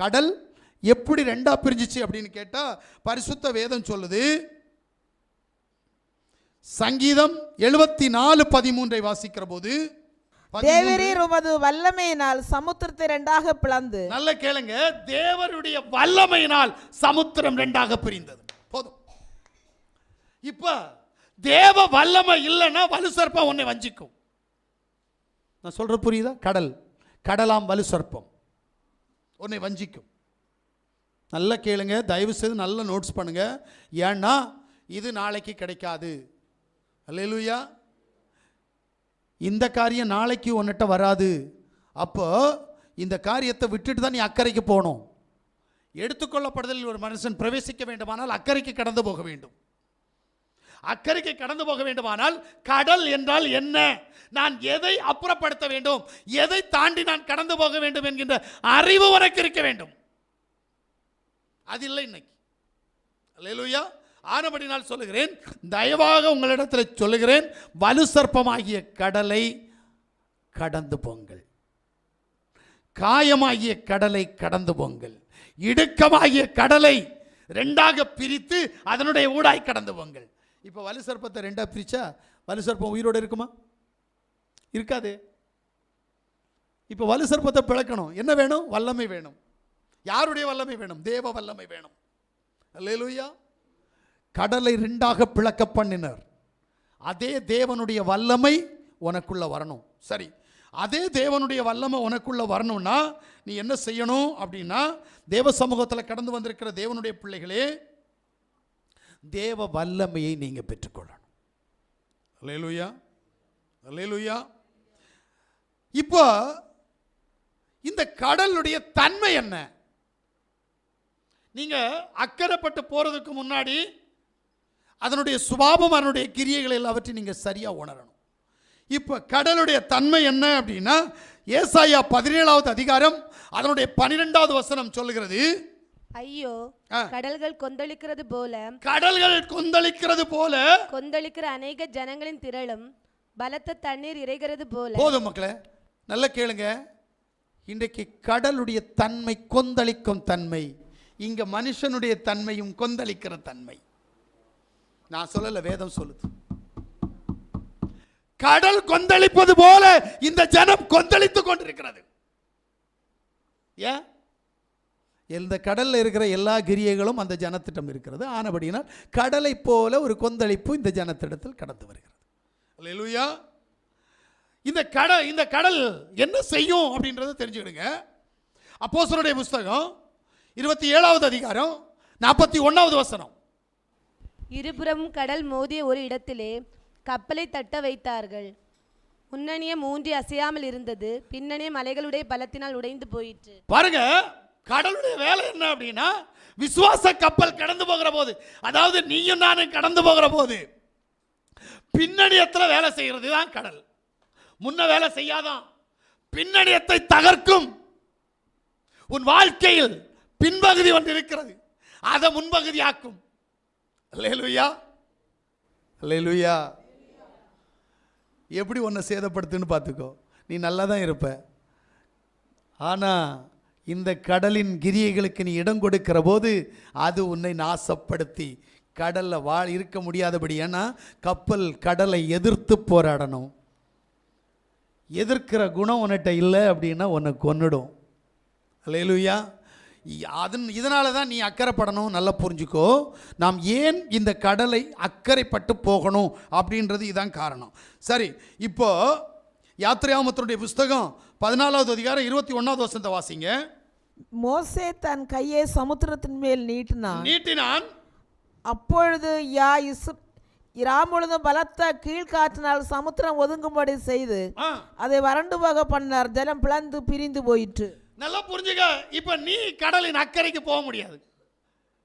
கடல் எப்படி ரெண்டா பிரிஞ்சிச்சு அப்படின்னு கேட்டா பரிசுத்த வேதம் சொல்லுது. சங்கீதம் எழுபத்தி நாலு பதிமூன்றை வாசிக்கிற போது தேவரீர் உமது வல்லமையினால் சமுத்திரத்தை ரெண்டாக பிளந்து. நல்ல கேளுங்க. தேவருடைய வல்லமையினால் சமுத்திரம் ரெண்டாக பிரிந்தது. போதும். இப்ப தேவ வல்லமை இல்லைன்னா வலு சர்ப்பம் உன்னை வஞ்சிக்கும். நான் சொல்ற புரியுதா? கடல். கடலாம் வலு சர்ப்பம். உன்னை வஞ்சிக்கும். நல்லா கேளுங்க தயவு செய்து நல்ல நோட்ஸ் பண்ணுங்க. ஏன்னா இது நாளைக்கு கிடைக்காது. அல்லேலூயா. இந்த காரியம் நாளைக்கு உன்னிட்ட வராது. அப்போ இந்த காரியத்தை விட்டுட்டு தான் நீ அக்கறைக்கு போகணும். எடுத்துக்கொள்ளப்படுதலில் ஒரு மனுஷன் பிரவேசிக்க வேண்டுமானால் அக்கறைக்கு கடந்து போக வேண்டும். அக்கறைக்கு கடந்து போக வேண்டுமானால் கடல் என்றால் என்ன? நான் எதை அப்புறப்படுத்த வேண்டும்? எதை தாண்டி நான் கடந்து போக வேண்டும் என்கின்ற அறிவு உனக்கு இருக்க வேண்டும். அது இல்லை இன்னைக்கு. அல்லேலூயா. ஆனபடி நான் சொல்லுகிறேன் தயவாக உங்களிடத்தில் சொல்லுகிறேன் வலு சர்ப்பமாகிய கடலை கடந்து போங்கள். காயமாகிய கடலை கடந்து போங்கள். இடுக்கமாகிய கடலை ரெண்டாக பிரித்து அதனுடைய ஊடாய் கடந்து போங்கள். இப்போ வலு சர்ப்பத்தை ரெண்டாக பிரித்தா வலு சர்ப்பம் உயிரோடு இருக்குமா? இருக்காது. இப்போ வலு சர்ப்பத்தை பிளக்கணும். என்ன வேணும்? வல்லமை வேணும். யாருடைய வல்லமை வேணும்? தேவ வல்லமை வேணும். அல்லேலூயா. கடலை ரெண்டாக பிளக்க பண்ணினர். அதே தேவனுடைய வல்லமை உனக்குள்ள வரணும். சரி. அதே தேவனுடைய வல்லமை உனக்குள்ள வரணும்னா நீ என்ன செய்யணும் அப்படின்னா தேவ சமூகத்தில் கடந்து வந்திருக்கிற தேவனுடைய பிள்ளைகளே தேவ வல்லமையை நீங்கள் பெற்றுக்கொள்ளணும். அல்லேலூயா அல்லேலூயா இப்போ இந்த கடலுடைய தன்மை என்ன? நீங்கள் அக்கறைப்பட்டு போகிறதுக்கு முன்னாடி அதனுடைய சுபாவம் அதனுடைய கிரியைகள் எல்லாவற்றையும் நீங்கள் சரியாக உணரணும். இப்போ கடலுடைய தன்மை என்ன அப்படின்னா ஏசாயா பதினேழாவது அதிகாரம் அதனுடைய பன்னிரெண்டாவது வசனம் சொல்லுகிறது ஐயோ. கடல்கள் கொந்தளிக்கிறது போல கடல்கள் கொந்தளிக்கிறது போல கொந்தளிக்கிற அநேக ஜனங்களின் திரளும் பலத்த தண்ணீர் இறைகிறது போல. போதும் மக்களே நல்ல கேளுங்க. இன்றைக்கு கடலுடைய தன்மை கொந்தளிக்கும் தன்மை இங்க மனுஷனுடைய தன்மையும் கொந்தளிக்கிற தன்மை. நான் சொல்லல வேதம் சொல்லுது. கடல் கொந்தளிப்பது போல இந்த ஜனம் கொந்தளித்துக் கொண்டிருக்கிறது. ஏன்? இந்த கடல்ல இருக்கிற எல்லா கிரியைகளும் அந்த ஜனத்திடம் இருக்கிறது. ஆனபடியினால் கடலை போல ஒரு கொந்தளிப்பு இந்த ஜனத்திடத்தில் கடந்து வருகிறது. அல்லேலூயா. இந்த கடல் இந்த கடல் என்ன செய்யும் அப்படின்றத தெரிஞ்சுக்கிடுங்க. அப்போஸ்தலருடைய புஸ்தகம் இருபத்தி ஏழாவது அதிகாரம் நாற்பத்தி ஒன்றாவது வசனம். இருபுறமும் கடல் மோதிய ஒரு இடத்திலே கப்பலை தட்ட வைத்தார்கள். முன்னணிய மூன்றி அசையாமல் இருந்தது. பின்னணிய மலைகளுடைய பலத்தினால் உடைந்து போயிற்று. பாருங்க. கடவுளுடைய வேலை என்ன அப்படின்னா விசுவாச கப்பல் கடந்து போகிற போது அதாவது நீயும் நானும் கடந்து போகிற போது பின்னணியத்தில் வேலை செய்கிறது தான் கடல். முன்ன வேலை செய்யாதான் பின்னணியத்தை தகர்க்கும். உன் வாழ்க்கையில் பின்பகுதி ஒன்று இருக்கிறது அதை முன்பகுதியாக்கும். அல்லேலூயா. அல்லேலூயா. எப்படி உன்னை சேதப்படுத்துன்னு பார்த்துக்கோ. நீ நல்லா தான் இருப்ப. ஆனால் இந்த கடலின் கிரியைகளுக்கு நீ இடம் கொடுக்கிற போது அது உன்னை நாசப்படுத்தி. கடலில் வாழ் இருக்க முடியாதபடி ஏன்னா கப்பல் கடலை எதிர்த்து போராடணும். எதிர்க்கிற குணம் உன்கிட்ட இல்லை அப்படின்னா உன்னை கொன்னுடும். அல்லேலூயா. அதன் இதனால தான் நீ அக்கறைப்படணும். நல்லா புரிஞ்சுக்கோ. நாம் ஏன் இந்த கடலை அக்கறைப்பட்டு போகணும் அப்படின்றது இதுதான் காரணம். சரி இப்போது யாத்திரையாமத்தினுடைய புஸ்தகம் பதினாலாவது அதிகாரம் இருபத்தி ஒன்றாவது வருஷத்தை வாசிங்க. மோசே தன் கையை சமுத்திரத்தின் மேல் நீட்டினான். நீட்டினான். அப்பொழுது யா இசு இரா முழுதும் பலத்த கீழ்காற்றினால் சமுத்திரம் ஒதுங்கும்படி செய்து அதை வறண்டு போக பண்ணார் ஜலம் பிளந்து பிரிந்து போயிற்று. நல்லா புரிஞ்சுக்க இப்போ நீ கடலின் அக்கறைக்கு போக முடியாது.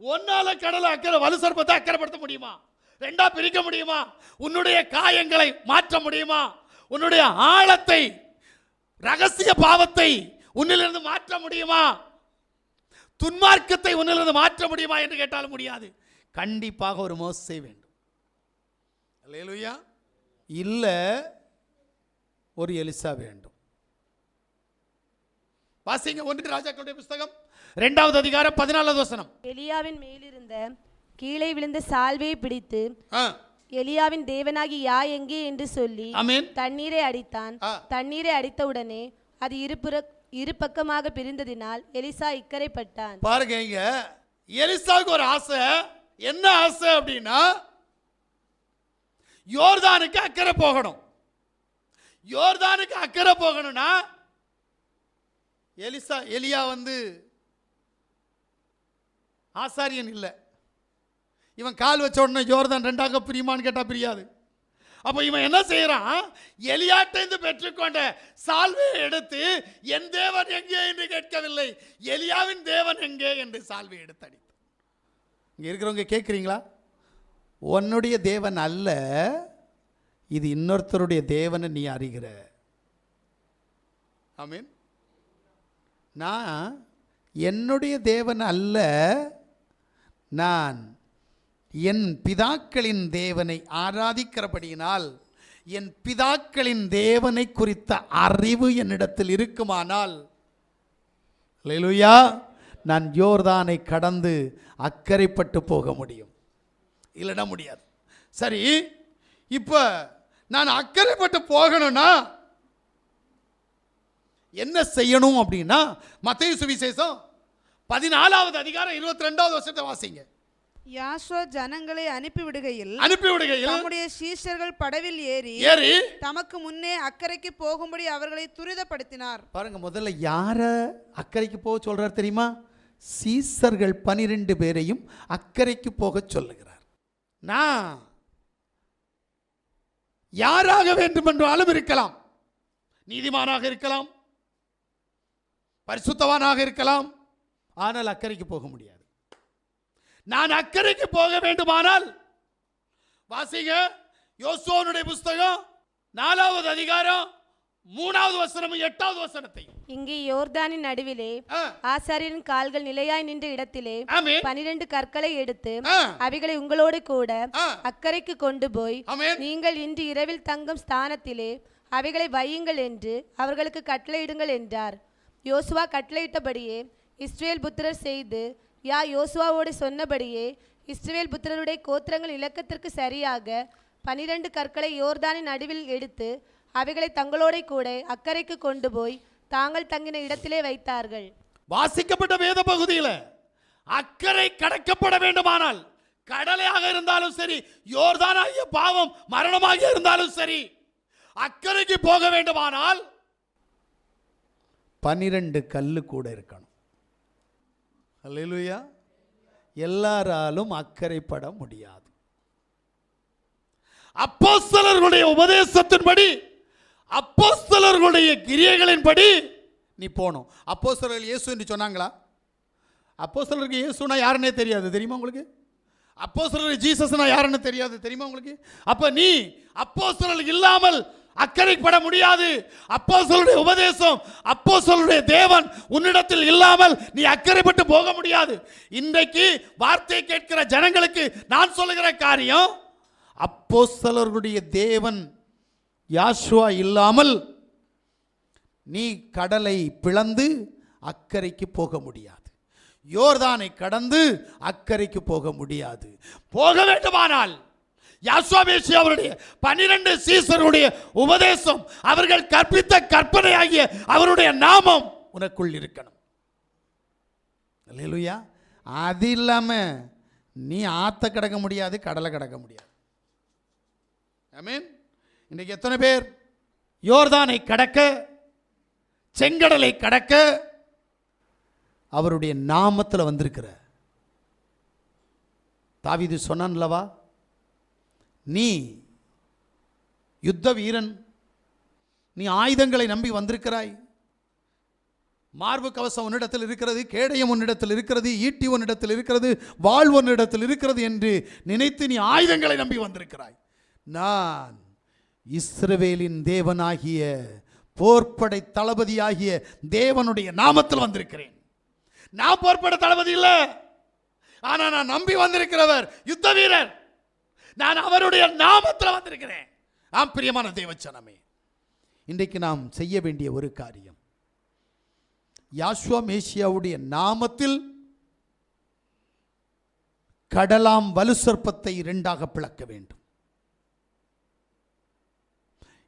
ஒன்னால கடலை அக்கறை வலு சர்ப்பத்தை அக்கறைப்படுத்த முடியுமா? ரெண்டா பிரிக்க முடியுமா? உன்னுடைய காயங்களை மாற்ற முடியுமா? உன்னுடைய ஆழத்தை ரகசிய பாவத்தை உன்னிலிருந்து மாற்ற முடியுமா? துன்மார்க்கத்தை உன்னிலிருந்து மாற்ற முடியுமா என்று கேட்டாலும் முடியாது. கண்டிப்பாக ஒரு மோசை வேண்டும். அல்லேலூயா. இல்ல ஒரு எலிசா வேண்டும். வாசிங்க ஒன்று ராஜாக்களுடைய புஸ்தகம். ரெண்டாவது அதிகாரம் பதினாலாவது வசனம். எலியாவின் மேலிருந்த கீழே விழுந்த சால்வையை பிடித்து எலியாவின் தேவனாகி யா எங்கே என்று சொல்லி தண்ணீரை அடித்தான். தண்ணீரை அடித்தவுடனே அது இருபுற இரு பக்கமாக பிரிந்ததினால் எலிசா இக்கரைப்பட்டான். பாருங்க இங்க எலிசாவுக்கு ஒரு ஆசை. என்ன ஆசை அப்படின்னா யோர்தானுக்கு அக்கறை போகணும். யோர்தானுக்கு அக்கறை போகணும்னா எலிசா எலியா வந்து ஆசாரியன் இல்லை. இவன் கால் வச்ச உடனே யோர்தான் ரெண்டாக பிரியுமான்னு கேட்டால் பிரியாது. அப்போ இவன் என்ன செய்கிறான் எலியாட்டிருந்து பெற்றுக்கொண்ட சால்வையை எடுத்து என் தேவன் எங்கே? என்று கேட்கவில்லை. எலியாவின் தேவன் எங்கே என்று சால்வை எடுத்து அடித்தான். இங்கே இருக்கிறவங்க கேட்குறீங்களா உன்னுடைய தேவன் அல்ல இது இன்னொருத்தருடைய தேவனை நீ அறிகிற. ஆமீன். நான் என்னுடைய தேவன் அல்ல நான் என் பிதாக்களின் தேவனை ஆராதிக்கிறபடியினால் என் பிதாக்களின் தேவனை குறித்த அறிவு என்னிடத்தில் இருக்குமானால் லெலுயா நான் யோர்தானை கடந்து அக்கறைப்பட்டு போக முடியும். இல்லைன்னா முடியாது. சரி இப்போ நான் அக்கறைப்பட்டு போகணும்னா என்ன செய்யணும் அப்படின்னா மத்திய சுவிசேஷம் பதினாலாவது அதிகாரம் இருபத்தி ரெண்டாவது வருஷத்தை வாசிங்க. யாஷோ ஜனங்களை அனுப்பிவிடுகையில் அனுப்பி விடுகையில் தம்முடைய சீஷர்கள் படவில் ஏறி ஏறி தமக்கு முன்னே அக்கறைக்கு போகும்படி அவர்களை துரிதப்படுத்தினார். பாருங்க முதல்ல யார அக்கறைக்கு போக சொல்றார் தெரியுமா? சீசர்கள் பனிரெண்டு பேரையும் அக்கறைக்கு போக சொல்லுகிறார். நான் யாராக வேண்டுமென்றாலும் இருக்கலாம். நீதிமானாக இருக்கலாம். பரிசுத்தவானாக இருக்கலாம். ஆனால் அக்கறைக்கு போக முடியாது. நான் அக்கறைக்கு போக வேண்டுமானால் வாசிங்க யோசுவனுடைய புஸ்தகம் நாலாவது அதிகாரம் மூணாவது வசனமும் எட்டாவது வசனத்தை இங்கே யோர்தானின் நடுவிலே ஆசாரியரின் கால்கள் நிலையாய் நின்ற இடத்திலே. பனிரெண்டு கற்களை எடுத்து அவைகளை உங்களோடு கூட அக்கறைக்கு கொண்டு போய். நீங்கள் இன்று இரவில் தங்கும் ஸ்தானத்திலே அவைகளை வையுங்கள் என்று அவர்களுக்கு கட்டளையிடுங்கள் என்றார். யோசுவா கட்டளையிட்டபடியே இஸ்ரவேல் புத்திரர் செய்து யா யோசுவாவோடு சொன்னபடியே இஸ்ரவேல் புத்திரருடைய கோத்திரங்கள் இலக்கத்திற்கு சரியாக பனிரெண்டு கற்களை யோர்தானின் நடுவில் எடுத்து அவைகளை தங்களோட கூட அக்கறைக்கு கொண்டு போய் தாங்கள் தங்கின இடத்திலே வைத்தார்கள். வாசிக்கப்பட்ட வேத பகுதியில் அக்கறை கடக்கப்பட வேண்டுமானால் கடலையாக இருந்தாலும் சரி யோர்தானாகிய பாவம் மரணமாக இருந்தாலும் சரி அக்கறைக்கு போக வேண்டுமானால் பனிரெண்டு கல்லு கூட இருக்கணும். அல்லா எல்லாராலும் அக்கறைப்பட முடியாது. அப்போஸ்தலர்களுடைய உபதேசத்தின்படி அப்போஸ்தலர்களுடைய கிரியைகளின்படி நீ போகணும் அப்போஸ்தலர்கள் இயேசு என்று சொன்னாங்களா? அப்போஸ்தலருக்கு இயேசுனா யாருன்னே தெரியாது தெரியுமா உங்களுக்கு? அப்போஸ்தலர் ஜீசஸ்னா யாருன்னு தெரியாது தெரியுமா உங்களுக்கு? அப்போ நீ அப்போஸ்தலர் இல்லாமல் அக்கறைப்பட முடியாது அப்போ சொல்லுடைய உபதேசம் அப்போ சொல்லுடைய தேவன் உன்னிடத்தில் இல்லாமல் நீ அக்கறைப்பட்டு போக முடியாது இன்றைக்கு வார்த்தை கேட்கிற ஜனங்களுக்கு நான் சொல்லுகிற காரியம் அப்போஸ்தலர்களுடைய தேவன் யாஷுவா இல்லாமல் நீ கடலை பிளந்து அக்கறைக்கு போக முடியாது யோர்தானை கடந்து அக்கறைக்கு போக முடியாது போக வேண்டுமானால் யாசுவாபேசி அவருடைய பன்னிரண்டு சீசருடைய உபதேசம் அவர்கள் கற்பித்த கற்பனை ஆகிய அவருடைய நாமம் உனக்குள் இருக்கணும். இல்லையா அது இல்லாமல் நீ ஆத்த கடக்க முடியாது கடலை கடக்க முடியாது. ஆமென் இன்னைக்கு எத்தனை பேர்? யோர்தானை கடக்க செங்கடலை கடக்க அவருடைய நாமத்தில் வந்திருக்கிற. தாவிது சொன்னான்லவா நீ யுத்த வீரன் நீ ஆயுதங்களை நம்பி வந்திருக்கிறாய். மார்பு கவசம் உன்னிடத்தில் இருக்கிறது கேடயம் உன்னிடத்தில் இருக்கிறது ஈட்டி உன்னிடத்தில் இருக்கிறது வாழ் உன்னிடத்தில் இருக்கிறது என்று நினைத்து நீ ஆயுதங்களை நம்பி வந்திருக்கிறாய். நான் இஸ்ரவேலின் தேவனாகிய போர்ப்படை தளபதியாகிய தேவனுடைய நாமத்தில் வந்திருக்கிறேன். நான் போர்ப்படை தளபதி இல்லை. ஆனா நான் நம்பி வந்திருக்கிறவர் யுத்த வீரர் நான் அவருடைய நாமத்தில் வந்திருக்கிறேன். ஆம் பிரியமான தேவச்சனமே. இன்றைக்கு நாம் செய்ய வேண்டிய ஒரு காரியம். யாஸ்வா மேசியாவுடைய நாமத்தில் கடலாம் வலு சர்ப்பத்தை இரண்டாக பிளக்க வேண்டும்.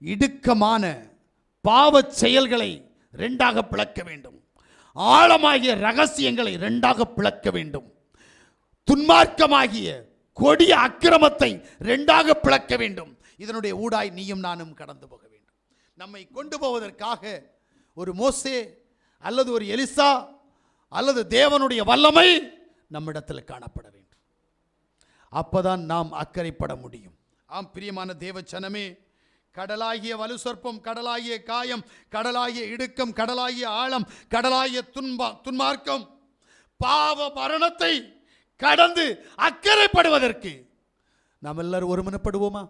இடுக்கமான பாவச் செயல்களை இரண்டாக பிளக்க வேண்டும். ஆழமாகிய ரகசியங்களை இரண்டாக பிளக்க வேண்டும். துன்மார்க்கமாகிய கொடிய அக்கிரமத்தை ரெண்டாக பிளக்க வேண்டும். இதனுடைய ஊடாய் நீயும் நானும் கடந்து போக வேண்டும். நம்மை கொண்டு போவதற்காக ஒரு மோசே அல்லது ஒரு எலிசா அல்லது தேவனுடைய வல்லமை நம்மிடத்தில் காணப்பட வேண்டும். அப்போதான் நாம் அக்கறைப்பட முடியும். ஆம் பிரியமான தேவச்சனமே கடலாகிய வலு சொற்பம் கடலாகிய காயம் கடலாகிய இடுக்கம் கடலாகிய ஆழம் கடலாகிய துன்பா துன்மார்க்கம் பாவ மரணத்தை கடந்து அக்கறைப்படுவதற்கு நாம் எல்லாரும் ஒருமனப்படுவோமா?